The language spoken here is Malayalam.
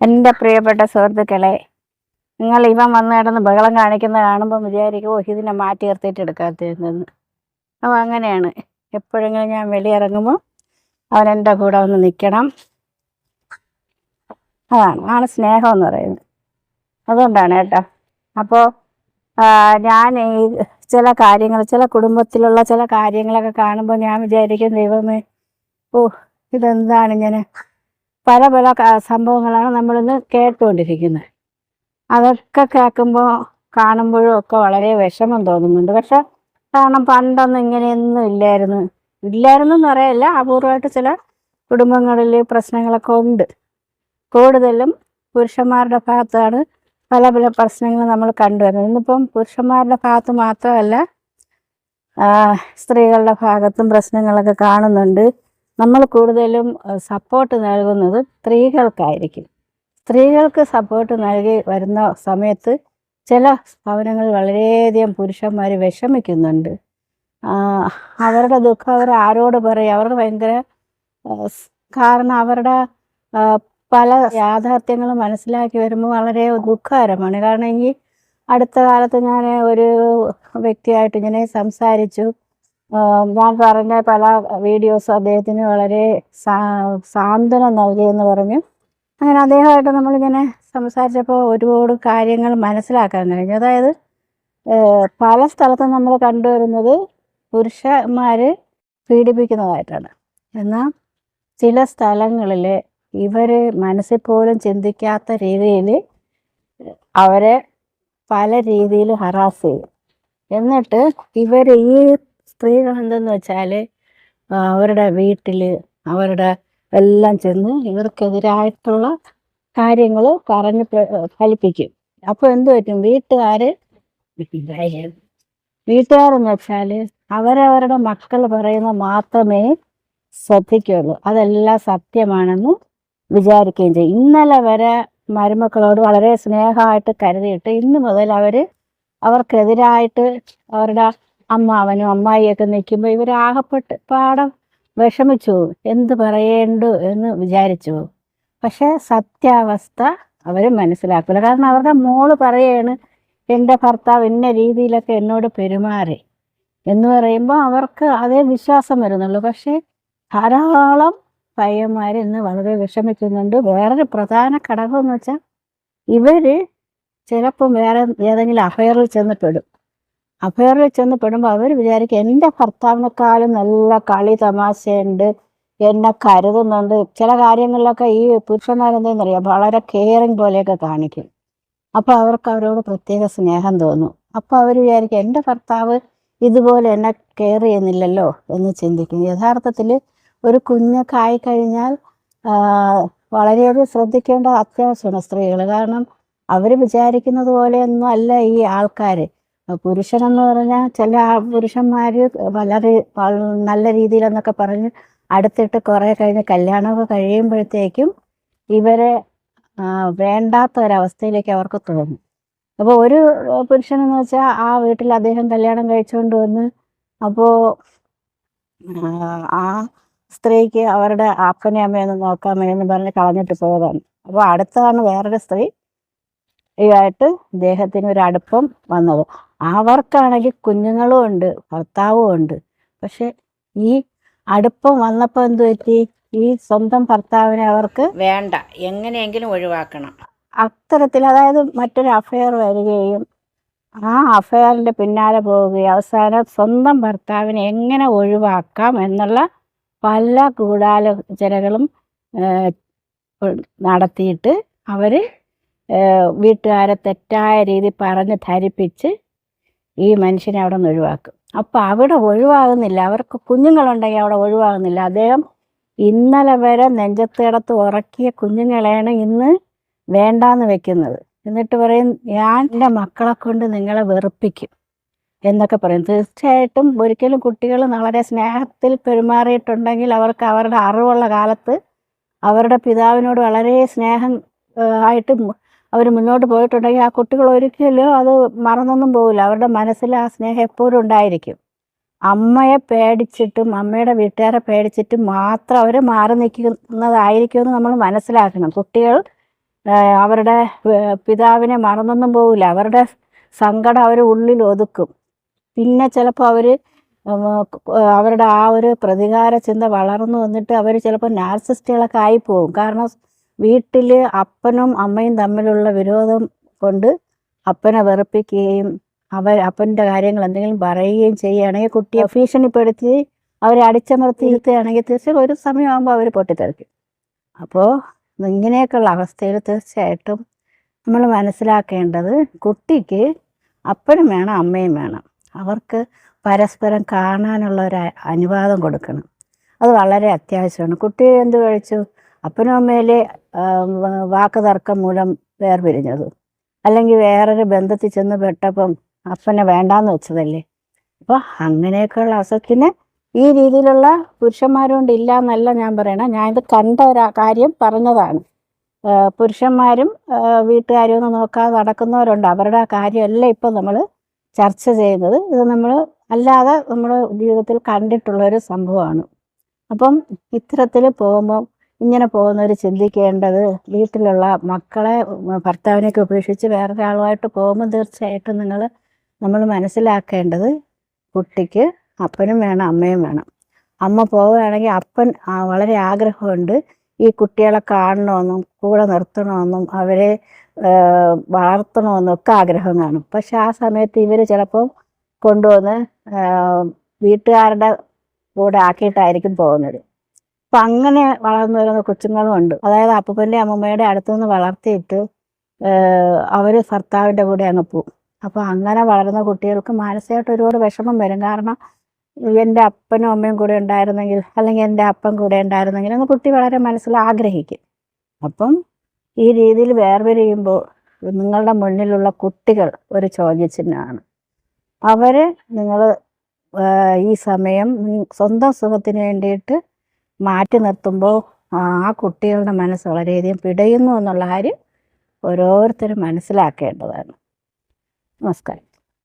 എന്റെ പ്രിയപ്പെട്ട സുഹൃത്തുക്കളെ നിങ്ങൾ ഇവൻ വന്ന് കിടന്ന് ബഹളം കാണിക്കുന്ന കാണുമ്പോൾ വിചാരിക്കുമോ ഇതിനെ മാറ്റി നിർത്തിയിട്ട് എടുക്കാത്തതെന്ന് അപ്പോൾ അങ്ങനെയാണ്. എപ്പോഴെങ്കിലും ഞാൻ വെളിയിറങ്ങുമ്പോൾ അവൻ എന്റെ കൂടെ ഒന്ന് നിൽക്കണം. അതാണ് ആണ് സ്നേഹം എന്ന് പറയുന്നത്. അതുകൊണ്ടാണ് കേട്ടോ. അപ്പോൾ ഞാൻ ഈ ചില കാര്യങ്ങൾ ചില കുടുംബത്തിലുള്ള ചില കാര്യങ്ങളൊക്കെ കാണുമ്പോൾ ഞാൻ വിചാരിക്കും ദൈവമേ ഓ ഇതെന്താണ് ഇങ്ങനെ? പല പല സംഭവങ്ങളാണ് നമ്മളിന്ന് കേട്ടുകൊണ്ടിരിക്കുന്നത് അതൊക്കെ കേൾക്കുമ്പോൾ കാണുമ്പോഴും ഒക്കെ വളരെ വിഷമം തോന്നുന്നുണ്ട്. പക്ഷെ കാരണം പണ്ടൊന്നും ഇങ്ങനെയൊന്നും ഇല്ലായിരുന്നു. ഇല്ലായിരുന്നു എന്ന് പറയല്ല. അപൂർവമായിട്ട് ചില കുടുംബങ്ങളിൽ പ്രശ്നങ്ങളൊക്കെ ഉണ്ട്. കൂടുതലും പുരുഷന്മാരുടെ ഭാഗത്താണ് പല പല പ്രശ്നങ്ങൾ നമ്മൾ കണ്ടുവരുന്നത്. ഇന്നിപ്പം പുരുഷന്മാരുടെ ഭാഗത്ത് മാത്രമല്ല സ്ത്രീകളുടെ ഭാഗത്തും പ്രശ്നങ്ങളൊക്കെ കാണുന്നുണ്ട്. നമ്മൾ കൂടുതലും സപ്പോർട്ട് നൽകുന്നത് സ്ത്രീകൾക്കായിരിക്കും. സ്ത്രീകൾക്ക് സപ്പോർട്ട് നൽകി വരുന്ന സമയത്ത് ചില ഭവനങ്ങൾ വളരെയധികം പുരുഷന്മാർ വിഷമിക്കുന്നുണ്ട്. അവരുടെ ദുഃഖം അവർ ആരോട് പറയും? അവരുടെ ഭയങ്കര കാരണം അവരുടെ പല യാഥാർത്ഥ്യങ്ങളും മനസ്സിലാക്കി വരുമ്പോൾ വളരെ ദുഃഖകരമാണ്. കാരണം ഈ അടുത്ത കാലത്ത് ഞാൻ ഒരു വ്യക്തിയായിട്ട് ഇങ്ങനെ സംസാരിച്ചു. ഞാൻ പറഞ്ഞ പല വീഡിയോസ് അദ്ദേഹത്തിന് വളരെ സാന്ത്വനം എന്ന് പറഞ്ഞു. അങ്ങനെ അദ്ദേഹമായിട്ട് നമ്മളിങ്ങനെ സംസാരിച്ചപ്പോൾ ഒരുപാട് കാര്യങ്ങൾ മനസ്സിലാക്കാൻ കഴിഞ്ഞു. അതായത് പല സ്ഥലത്തും നമ്മൾ കണ്ടുവരുന്നത് പുരുഷന്മാർ പീഡിപ്പിക്കുന്നതായിട്ടാണ്. എന്നാൽ ചില സ്ഥലങ്ങളിൽ ഇവർ മനസ്സിൽ പോലും ചിന്തിക്കാത്ത രീതിയിൽ അവരെ പല രീതിയിൽ ഹറാസ് ചെയ്യും. എന്നിട്ട് ഇവർ ഈ സ്ത്രീകൾ എന്തെന്ന് വെച്ചാൽ അവരുടെ വീട്ടിൽ അവരുടെ എല്ലാം ചെന്ന് ഇവർക്കെതിരായിട്ടുള്ള കാര്യങ്ങൾ പറഞ്ഞ് ഫലിപ്പിക്കും. അപ്പോൾ എന്ത് പറ്റും? വീട്ടുകാർ വീട്ടുകാരെന്ന് വെച്ചാൽ അവരവരുടെ മക്കൾ പറയുന്ന മാത്രമേ ശ്രദ്ധിക്കുകയുള്ളൂ അതെല്ലാം സത്യമാണെന്ന് വിചാരിക്കുകയും ചെയ്യും. ഇന്നലെ വരെ മരുമക്കളോട് വളരെ സ്നേഹമായിട്ട് കരുതിയിട്ട് ഇന്ന് മുതൽ അവർ അവർക്കെതിരായിട്ട് അവരുടെ അമ്മാവനും അമ്മായിയൊക്കെ നിൽക്കുമ്പോൾ ഇവർ ആകപ്പെട്ട് പാടം വിഷമിച്ചു എന്ത് പറയേണ്ടു എന്ന് വിചാരിച്ചു പക്ഷെ സത്യാവസ്ഥ അവർ മനസ്സിലാക്കില്ല കാരണം അവരുടെ മോൾ പറയാണ് എന്റെ ഭർത്താവ് ഇന്ന രീതിയിലൊക്കെ എന്നോട് പെരുമാറി. എന്ന് പറയുമ്പോൾ അവർക്ക് അതേ വിശ്വാസം വരുന്നുള്ളൂ. പക്ഷേ ധാരാളം പയ്യന്മാർ ഇന്ന് വളരെ വിഷമിക്കുന്നുണ്ട്. വേറൊരു പ്രധാന ഘടകം എന്ന് വെച്ചാൽ ഇവർ ചിലപ്പം വേറെ ഏതെങ്കിലും അഫയറിൽ ചെന്ന് പെടും. അഫയറിൽ ചെന്ന് പെടുമ്പോൾ അവർ വിചാരിക്കും എന്റെ ഭർത്താവിനെക്കാളും നല്ല കളി തമാശയുണ്ട് എന്നെ കരുതുന്നുണ്ട്. ചില കാര്യങ്ങളിലൊക്കെ ഈ പുരുഷന്മാരെന്തെന്നറിയാം? വളരെ കെയറിങ് പോലെയൊക്കെ കാണിക്കും. അപ്പോൾ അവർക്ക് അവരോട് പ്രത്യേക സ്നേഹം തോന്നും. അപ്പോൾ അവർ വിചാരിക്കും എന്റെ ഭർത്താവ് ഇതുപോലെ എന്നെ കെയർ ചെയ്യുന്നില്ലല്ലോ എന്ന് ചിന്തിക്കും. യഥാർത്ഥത്തിൽ ഒരു കുഞ്ഞൊക്കെ ആയിക്കഴിഞ്ഞാൽ വളരെയധികം ശ്രദ്ധിക്കേണ്ട അത്യാവശ്യമാണ് സ്ത്രീകൾ കാരണം അവർ വിചാരിക്കുന്നത് പോലെയൊന്നും അല്ല ഈ ആൾക്കാർ പുരുഷനെന്ന് പറഞ്ഞാൽ ചില പുരുഷന്മാർ വളരെ നല്ല രീതിയിലെന്നൊക്കെ പറഞ്ഞ് അടുത്തിട്ട് കുറേ കഴിഞ്ഞ് കല്യാണമൊക്കെ കഴിയുമ്പോഴത്തേക്കും ഇവരെ വേണ്ടാത്ത ഒരവസ്ഥയിലേക്ക് അവർക്ക് തോന്നും. അപ്പോൾ ഒരു പുരുഷനെന്ന് വെച്ചാൽ ആ വീട്ടിൽ അദ്ദേഹം കല്യാണം കഴിച്ചുകൊണ്ട് വന്ന് അപ്പോൾ ആ സ്ത്രീക്ക് അവരുടെ അപ്പനെ അമ്മയൊന്നും നോക്കാൻ വേണമെന്ന് പറഞ്ഞ് കളഞ്ഞിട്ട് പോയതാണ്. അപ്പോൾ അടുത്താണ് വേറൊരു സ്ത്രീ. ഇതായിട്ട് ഇദ്ദേഹത്തിന് ഒരു അടുപ്പം വന്നത്. അവർക്കാണെങ്കിൽ കുഞ്ഞുങ്ങളും ഉണ്ട് ഭർത്താവും ഉണ്ട്. പക്ഷെ ഈ അടുപ്പം വന്നപ്പോൾ എന്ത് പറ്റി? ഈ സ്വന്തം ഭർത്താവിനെ അവർക്ക് വേണ്ട എങ്ങനെയെങ്കിലും ഒഴിവാക്കണം. അത്തരത്തിൽ അതായത് മറ്റൊരു അഫയർ വരികയും ആ അഫയറിന്റെ പിന്നാലെ പോവുകയും അവസാനം സ്വന്തം ഭർത്താവിനെ എങ്ങനെ ഒഴിവാക്കാം എന്നുള്ള പല ഗൂഢാലോചനകളും ഏഹ്, നടത്തിയിട്ട് അവർ വീട്ടുകാരെ തെറ്റായ രീതി പറഞ്ഞ് ധരിപ്പിച്ച് ഈ മനുഷ്യനെ അവിടെ നിന്ന് ഒഴിവാക്കും. അപ്പോൾ അവിടെ ഒഴിവാകുന്നില്ല. അവർക്ക് കുഞ്ഞുങ്ങളുണ്ടെങ്കിൽ അവിടെ ഒഴിവാകുന്നില്ല. അദ്ദേഹം ഇന്നലെ വരെ നെഞ്ചത്തിടത്ത് ഉറക്കിയ കുഞ്ഞുങ്ങളെയാണ് ഇന്ന് വേണ്ടാന്ന് വെക്കുന്നത്. എന്നിട്ട് പറയും ഞാൻ എന്റെ മക്കളെ കൊണ്ട് നിങ്ങളെ വെറുപ്പിക്കും എന്നൊക്കെ പറയും. തീർച്ചയായിട്ടും ഒരിക്കലും കുട്ടികൾ വളരെ സ്നേഹത്തിൽ പെരുമാറിയിട്ടുണ്ടെങ്കിൽ അവർക്ക് അവരുടെ അറിവുള്ള കാലത്ത് അവരുടെ പിതാവിനോട് വളരെ സ്നേഹം ആയിട്ട് അവർ മുന്നോട്ട് പോയിട്ടുണ്ടെങ്കിൽ ആ കുട്ടികൾ ഒരിക്കലും അത് മറന്നൊന്നും പോകില്ല അവരുടെ മനസ്സിൽ ആ സ്നേഹം എപ്പോഴും ഉണ്ടായിരിക്കും. അമ്മയെ പേടിച്ചിട്ടും അമ്മയുടെ വീട്ടുകാരെ പേടിച്ചിട്ടും മാത്രം അവർ മാറി നിൽക്കുന്നതായിരിക്കുമെന്ന് നമ്മൾ മനസ്സിലാക്കണം. കുട്ടികൾ അവരുടെ പിതാവിനെ മറന്നൊന്നും പോകില്ല അവരുടെ സങ്കടം അവർ ഉള്ളിൽ ഒതുക്കും. പിന്നെ ചിലപ്പോൾ അവർ അവരുടെ ആ ഒരു പ്രതികാര ചിന്ത വളർന്നു വന്നിട്ട് അവർ ചിലപ്പോൾ നാർസിസ്റ്റുകളൊക്കെ ആയിപ്പോവും കാരണം വീട്ടിൽ അപ്പനും അമ്മയും തമ്മിലുള്ള വിരോധം കൊണ്ട് അപ്പനെ വെറുപ്പിക്കുകയും അവർ അപ്പന്റെ കാര്യങ്ങൾ എന്തെങ്കിലും പറയുകയും ചെയ്യുകയാണെങ്കിൽ കുട്ടിയെ ഭീഷണിപ്പെടുത്തി അവരെ അടിച്ചമർത്തി ഇരുത്തുകയാണെങ്കിൽ തീർച്ചയായും ഒരു സമയമാകുമ്പോൾ അവർ പൊട്ടിത്തെറിക്കും. അപ്പോൾ ഇങ്ങനെയൊക്കെയുള്ള അവസ്ഥയിൽ തീർച്ചയായിട്ടും നമ്മൾ മനസ്സിലാക്കേണ്ടത് കുട്ടിക്ക് അപ്പനും വേണം അമ്മയും വേണം. അവർക്ക് പരസ്പരം കാണാനുള്ള ഒരു അനുവാദം കൊടുക്കണം. അത് വളരെ അത്യാവശ്യമാണ്. കുട്ടി എന്ത് കഴിച്ചു? അപ്പനും അമ്മയിലെ വാക്ക് തർക്കം മൂലം വേർപിരിഞ്ഞത്. അല്ലെങ്കിൽ വേറൊരു ബന്ധത്തിൽ ചെന്ന് പെട്ടപ്പം അപ്പനെ വേണ്ടാന്ന് വെച്ചതല്ലേ? അപ്പോൾ അങ്ങനെയൊക്കെയുള്ള അസത്തിന് ഈ രീതിയിലുള്ള പുരുഷന്മാരുകൊണ്ട് ഇല്ല എന്നല്ല ഞാൻ പറയണേ. ഞാൻ ഇത് കണ്ട ഒരു കാര്യം പറഞ്ഞതാണ്. പുരുഷന്മാരും വീട്ടുകാരും ഒന്നും നോക്കാതെ നടക്കുന്നവരുണ്ട്. അവരുടെ ആ കാര്യമല്ല ഇപ്പം നമ്മൾ ചർച്ച ചെയ്യുന്നത്. ഇത് നമ്മൾ അല്ലാതെ നമ്മൾ ജീവിതത്തിൽ കണ്ടിട്ടുള്ള ഒരു സംഭവമാണ്. അപ്പം ഇത്തരത്തിൽ പോകുമ്പോൾ ഇങ്ങനെ പോകുന്നവർ ചിന്തിക്കേണ്ടത് വീട്ടിലുള്ള മക്കളെ ഭർത്താവിനെയൊക്കെ ഉപേക്ഷിച്ച് വേറൊരാളുമായിട്ട് പോകുമ്പോൾ തീർച്ചയായിട്ടും നിങ്ങൾ നമ്മൾ മനസ്സിലാക്കേണ്ടത് കുട്ടിക്ക് അപ്പനും വേണം അമ്മയും വേണം. അമ്മ പോവുകയാണെങ്കിൽ അപ്പൻ വളരെ ആഗ്രഹമുണ്ട് ഈ കുട്ടികളെ കാണണമെന്നും കൂടെ നിർത്തണമെന്നും അവരെ വളർത്തണമെന്നും ഒക്കെ ആഗ്രഹം കാണും. പക്ഷെ ആ സമയത്ത് ഇവർ ചിലപ്പോൾ കൊണ്ടുവന്ന് വീട്ടുകാരുടെ കൂടെ ആക്കിയിട്ടായിരിക്കും പോകുന്നത്. അപ്പം അങ്ങനെ വളർന്നു വരുന്ന കൊച്ചുങ്ങളും ഉണ്ട് അതായത് അപ്പൂപ്പന്റെ അമ്മമ്മയുടെ അടുത്തുനിന്ന് വളർത്തിയിട്ട് അവർ ഭർത്താവിന്റെ കൂടെ അങ്ങ് പോകും അപ്പോൾ അങ്ങനെ വളരുന്ന കുട്ടികൾക്ക് മാനസികമായിട്ട് ഒരുപാട് വിഷമം വരും. കാരണം എന്റെ അപ്പനും അമ്മയും കൂടെ ഉണ്ടായിരുന്നെങ്കിൽ അല്ലെങ്കിൽ എന്റെ അപ്പൻ കൂടെ ഉണ്ടായിരുന്നെങ്കിൽ അങ്ങ് കുട്ടി വളരെ മനസ്സിൽ ആഗ്രഹിക്കും. അപ്പം ഈ രീതിയിൽ വേർപിരിയുമ്പോൾ നിങ്ങളുടെ മുന്നിലുള്ള കുട്ടികൾ ഒരു ചോദ്യചിഹ്നമാണ്. അവരെ നിങ്ങൾ ഈ സമയം സ്വന്തം സുഖത്തിന് വേണ്ടിയിട്ട് മാറ്റി നിർത്തുമ്പോൾ ആ കുട്ടികളുടെ മനസ്സ് വളരെയധികം പിടയുന്നു എന്നുള്ള കാര്യം ഓരോരുത്തരും മനസ്സിലാക്കേണ്ടതാണ്. നമസ്കാരം.